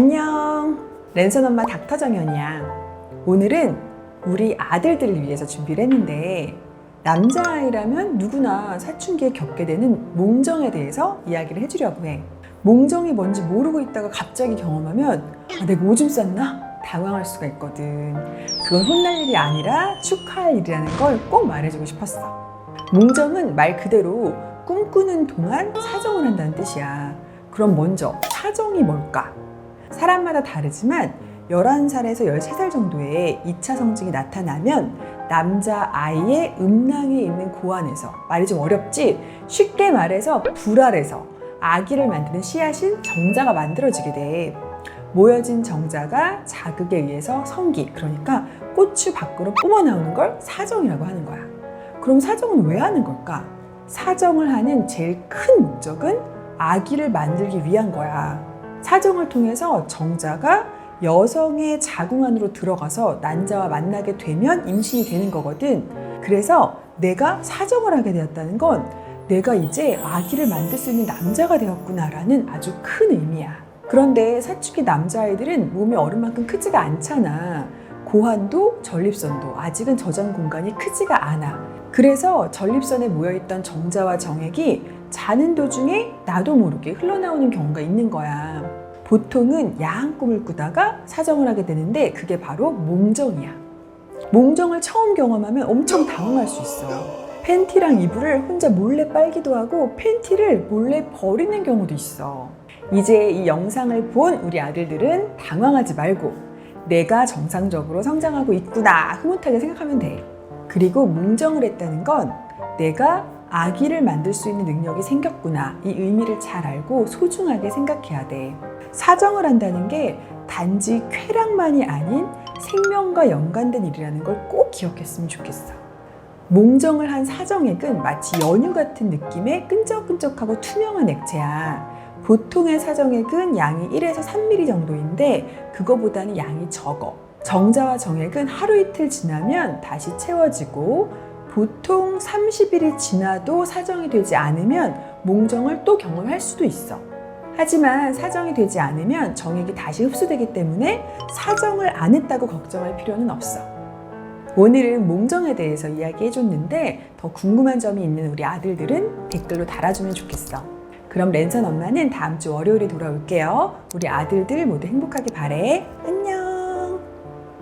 안녕. 랜선 엄마 닥터 정연이야. 오늘은 우리 아들들을 위해서 준비를 했는데 남자아이라면 누구나 사춘기에 겪게 되는 몽정에 대해서 이야기를 해주려고 해. 몽정이 뭔지 모르고 있다가 갑자기 경험하면 아, 내가 오줌 쌌나? 당황할 수가 있거든. 그건 혼날 일이 아니라 축하할 일이라는 걸 꼭 말해주고 싶었어. 몽정은 말 그대로 꿈꾸는 동안 사정을 한다는 뜻이야. 그럼 먼저 사정이 뭘까? 사람마다 다르지만 11살에서 13살 정도에 2차 성징이 나타나면 남자 아이의 음낭에 있는 고안에서 말이 좀 어렵지? 쉽게 말해서 불알에서 아기를 만드는 씨앗인 정자가 만들어지게 돼. 모여진 정자가 자극에 의해서 성기, 그러니까 꼬추 밖으로 뿜어 나오는 걸 사정이라고 하는 거야. 그럼 사정은 왜 하는 걸까? 사정을 하는 제일 큰 목적은 아기를 만들기 위한 거야. 사정을 통해서 정자가 여성의 자궁 안으로 들어가서 난자와 만나게 되면 임신이 되는 거거든. 그래서 내가 사정을 하게 되었다는 건 내가 이제 아기를 만들 수 있는 남자가 되었구나라는 아주 큰 의미야. 그런데 사춘기 남자아이들은 몸이 어른만큼 크지가 않잖아. 고환도 전립선도 아직은 저장 공간이 크지가 않아. 그래서 전립선에 모여있던 정자와 정액이 자는 도중에 나도 모르게 흘러나오는 경우가 있는 거야. 보통은 야한 꿈을 꾸다가 사정을 하게 되는데 그게 바로 몽정이야. 몽정을 처음 경험하면 엄청 당황할 수 있어. 팬티랑 이불을 혼자 몰래 빨기도 하고 팬티를 몰래 버리는 경우도 있어. 이제 이 영상을 본 우리 아들들은 당황하지 말고 내가 정상적으로 성장하고 있구나 흐뭇하게 생각하면 돼. 그리고 몽정을 했다는 건 내가 아기를 만들 수 있는 능력이 생겼구나 이 의미를 잘 알고 소중하게 생각해야 돼. 사정을 한다는 게 단지 쾌락만이 아닌 생명과 연관된 일이라는 걸 꼭 기억했으면 좋겠어. 몽정을 한 사정액은 마치 연유 같은 느낌의 끈적끈적하고 투명한 액체야. 보통의 사정액은 양이 1에서 3ml 정도인데 그거보다는 양이 적어. 정자와 정액은 하루 이틀 지나면 다시 채워지고 보통 30일이 지나도 사정이 되지 않으면 몽정을 또 경험할 수도 있어. 하지만 사정이 되지 않으면 정액이 다시 흡수되기 때문에 사정을 안 했다고 걱정할 필요는 없어. 오늘은 몽정에 대해서 이야기해 줬는데 더 궁금한 점이 있는 우리 아들들은 댓글로 달아주면 좋겠어. 그럼 랜선 엄마는 다음 주 월요일에 돌아올게요. 우리 아들들 모두 행복하게 바래. 안녕.